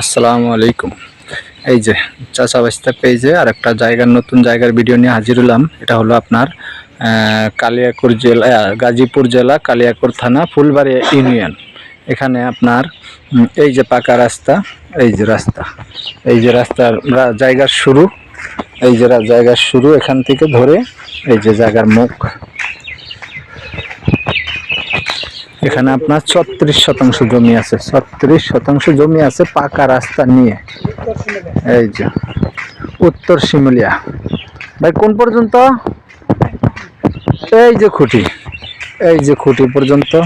আসসালামু আলাইকুম। এই যে চাচা বাস্তা পেজে আর একটা জায়গার নতুন জায়গার ভিডিও নিয়ে হাজির হলাম। এটা হলো আপনার কালিয়াকুর জেলা গাজীপুর জেলা, কালিয়াকুর থানা, ফুলবাড়ি ইউনিয়ন। এখানে আপনার এই যে পাকা রাস্তা, এই যে রাস্তা, এই যে রাস্তার জায়গার শুরু, এই যে জায়গার শুরু এখান থেকে ধরে এই যে জায়গার মুখ। এখানে আপনার ছত্রিশ শতাংশ জমি আছে, ছত্রিশ শতাংশ জমি আছে পাকা রাস্তা নিয়ে। এই যে, উত্তর শিমুলিয়া। ভাই, কোন পর্যন্ত? এই যে খুঁটি, এই যে খুঁটি পর্যন্ত।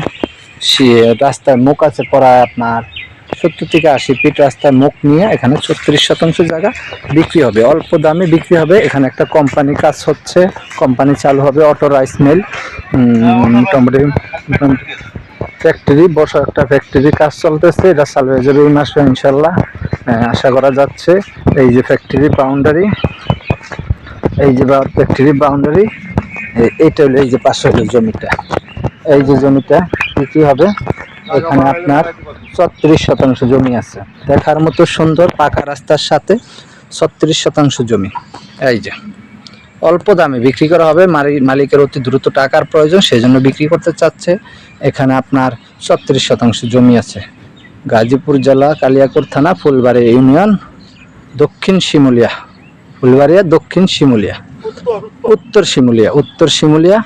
সে- রাস্তার মুখ আছে প্রায় আপনার সত্তর থেকে আশি ফিট রাস্তার মুখ নিয়ে এখানে ছত্রিশ শতাংশ জায়গা বিক্রি হবে। অল্প দামে বিক্রি হবে। এখানে একটা কোম্পানি কাজ হচ্ছে, কোম্পানি চালু হবে অটো রাইস মিল মোটামুটি ফ্যাক্টরি বড় একটা ফ্যাক্টরি কাজ চলতেছে এটা চালু হয়ে যাবে এই মাসে ইনশাল্লাহ। আহ, আশা করা যাচ্ছে এই যে ফ্যাক্টরি বাউন্ডারি এই যে ফ্যাক্টরি বাউন্ডারি এইটা হলো এই যে পাশে জমিটা। এই যে জমিটা বিক্রি হবে? এখানে আপনার ছত্রিশ শতাংশ জমি আছে। দেখার মতো সুন্দর পাকা রাস্তার সাথে ছত্রিশ শতাংশ জমি। এই যে। অল্প দামে বিক্রি করা হবে। মালি- মালিকের অতি দ্রুত টাকার প্রয়োজন সেই জন্য বিক্রি করতে চাচ্ছে। এখানে আপনার ছত্রিশ শতাংশ জমি আছে। গাজীপুর জেলা কালিয়াকৈর থানা, ফুলবাড়ি ইউনিয়ন, দক্ষিণ শিমুলিয়া। ফুলবাড়িয়া, দক্ষিণ শিমুলিয়া। উত্তর শিমুলিয়া উত্তর শিমুলিয়া।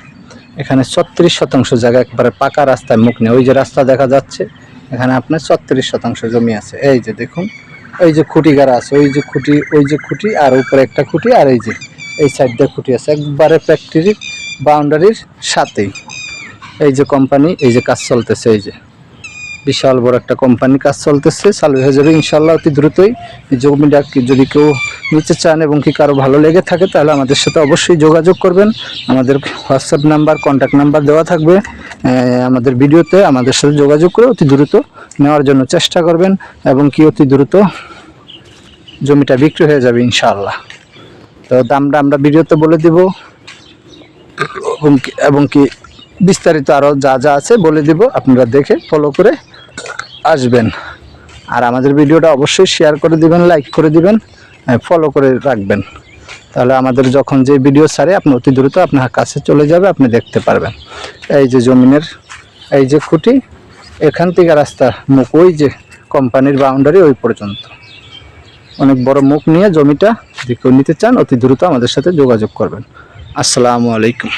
এখানে ছত্রিশ শতাংশ জায়গা একবারে পাকা রাস্তায় মুখ নেই। ওই যে রাস্তা দেখা যাচ্ছে, এখানে আপনার ছত্রিশ শতাংশ জমি আছে। এই যে দেখুন, এই যে খুঁটি গাড়া আছে, ওই যে খুঁটি, ওই যে খুঁটি, আর উপরে একটা খুঁটি, আর এই যে এই সাইড দিয়ে খুঁটি আছে। একবারে ফ্যাক্টরি বাউন্ডারির সাথেই। এই যে কোম্পানি এই যে কাজ চলতেছে, এই যে। বিশাল বড় একটা কোম্পানি কাজ চলতেছে। চালু হয়ে যাবে ইনশাল্লাহ অতি দ্রুতই জমিটা যদি কেউ নিতে চান এবং কি কারও ভালো লেগে থাকে, তাহলে আমাদের সাথে অবশ্যই যোগাযোগ করবেন। আমাদের হোয়াটসঅ্যাপ নাম্বার কন্ট্যাক্ট নাম্বার দেওয়া থাকবে। আমাদের ভিডিওতে আমাদের সাথে যোগাযোগ করে অতি দ্রুত নেওয়ার জন্য চেষ্টা করবেন এবং কি অতি দ্রুত জমিটা বিক্রি হয়ে যাবে ইনশাআল্লাহ। তো দামটা আমরা ভিডিওতে বলে দিব। এবং কি- বিস্তারিত আরও যা যা আছে বলে দিব, আপনারা দেখে ফলো করে আসবেন। আর আমাদের ভিডিওটা অবশ্যই শেয়ার করে দিবেন লাইক করে দিবেন ফলো করে রাখবেন। তাহলে আমাদের যখন যে ভিডিও ছাড়ে, আপনি অতি দ্রুত আপনার কাছে চলে যাবে, আপনি দেখতে পারবেন। এই যে জমিনের, এই যে খুঁটি, এখান থেকে রাস্তা মুখ, ওই যে কোম্পানির বাউন্ডারি ওই পর্যন্ত। অনেক বড় মুখ নিয়ে জমিটা যদি কেউ নিতে চান, অতি দ্রুত আমাদের সাথে যোগাযোগ করবেন। আসসালামু আলাইকুম।